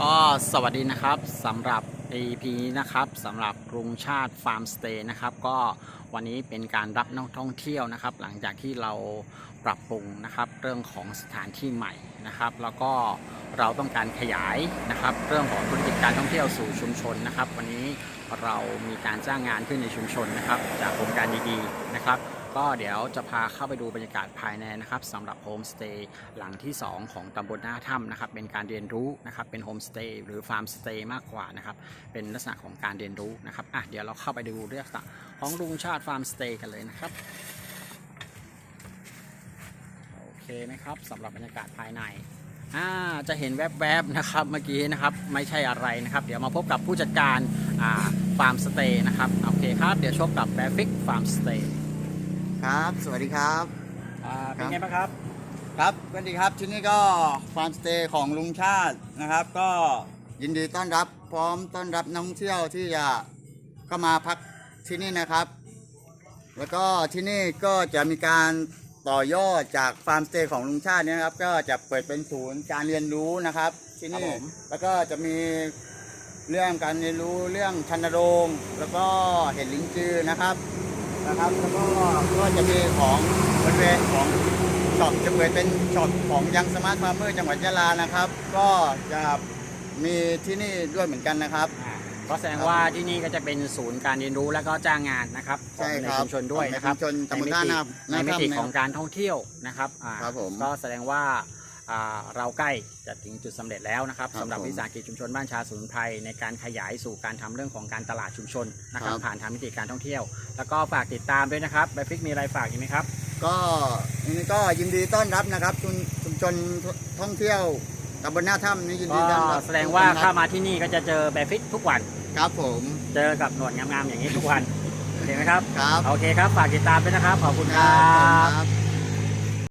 ก็สวัสดีนะครับสำหรับ EP นะครับสำหรับกรุงชาติฟาร์มสเตย์นะครับก็วันนี้เป็นการรับนักท่องเที่ยวนะครับ หลังจากที่เราปรับปรุงนะครับเรื่องของสถานที่ใหม่นะครับ แล้วก็เราต้องการขยายนะครับ เรื่องของธุรกิจการท่องเที่ยวสู่ชุมชนนะครับ วันนี้เรามีการจ้างงานขึ้นในชุมชนนะครับ จากโครงการดีๆนะครับ ก็เดี๋ยวจะพาเข้าไปดูบรรยากาศภายในนะครับสำหรับโฮมสเตย์หลังที่ 2 ของตำบลหน้าถ้ำนะครับเป็นการเรียนรู้นะครับเป็นโฮมสเตย์หรือฟาร์มสเตย์มากกว่านะครับเป็นลักษณะของการเรียนรู้นะครับอะเดี๋ยวเราเข้าไปดูเรื่องของลุงชาติฟาร์มสเตย์กันเลยนะครับโอเคไหมครับสำหรับบรรยากาศภายในอ่าจะเห็นแวบๆนะครับเมื่อกี้นะครับไม่ใช่อะไรนะครับ เดี๋ยวมาพบกับผู้จัดการฟาร์มสเตย์นะครับโอเคครับ เดี๋ยวชมกับแบฟิกฟาร์มสเตย์ ครับ สวัสดีครับ อ่าเป็นไงบ้างครับ ครับสวัสดีครับที่นี่ก็ฟาร์มสเตย์ของลุงชาตินะครับ ก็ยินดีต้อนรับพร้อมต้อนรับนักท่องเที่ยวที่จะเข้ามาพักที่นี่นะครับ แล้วก็ที่นี่ก็จะมีการต่อยอดจากฟาร์มสเตย์ของลุงชาติเนี่ยนะครับ ก็จะเปิดเป็นศูนย์การเรียนรู้นะครับ ที่ครับนี่ผม แล้วก็จะมีเรื่องการเรียนรู้เรื่องชันโรงแล้วก็เห็ดลิงจือนะครับ นะครับแล้วก็ก็จะมีของบริเวณของช็อปจะเปิดเป็นช็อปของยังสมาร์ทฟาร์มเมอร์จังหวัดยะลานะครับ ก็จะมีที่นี่ด้วยเหมือนกันนะครับอ่าก็แสดงว่าที่นี่ก็จะเป็นศูนย์การเรียนรู้และก็จ้างงานนะครับขใช่องในครับชุมชนด้วยนะครับในชุมชนตำบลมิหน้าติหน้าหในน้ามิถ้ำตินะครับของการท่องเที่ยวนะครับอ่าครับผม ก็แสดงว่าอ่า เราใกล้จะถึงจุดสำเร็จแล้วนะครับครับสำหรับผมวิสาหกิจชุมชนบ้านชาสมุนไพรในการขยายสู่การทำเรื่องของการตลาดชุมชนนะครับครับผ่านทางมิติการท่องเที่ยว แล้วก็ฝากติดตามด้วยนะครับแบฟิกมีอะไรฝากอีกไหมครับ ก็อันนี้ก็ยินดีต้อนรับนะครับชุมชุมชนท่องเที่ยวตำบลหน้าถ้ำนี่ยินก็ดีต้อนรับแสดงว่าทุกคนเข้าครับมาที่นี่ก็จะเจอแบฟิกทุกวันครับผมเจอกับหนวดงามๆอย่างนี้ทุกวันโอเคไหมครับครับโอเคครับฝากติดตามด้วยนะครับขอบคุณคครัรับบ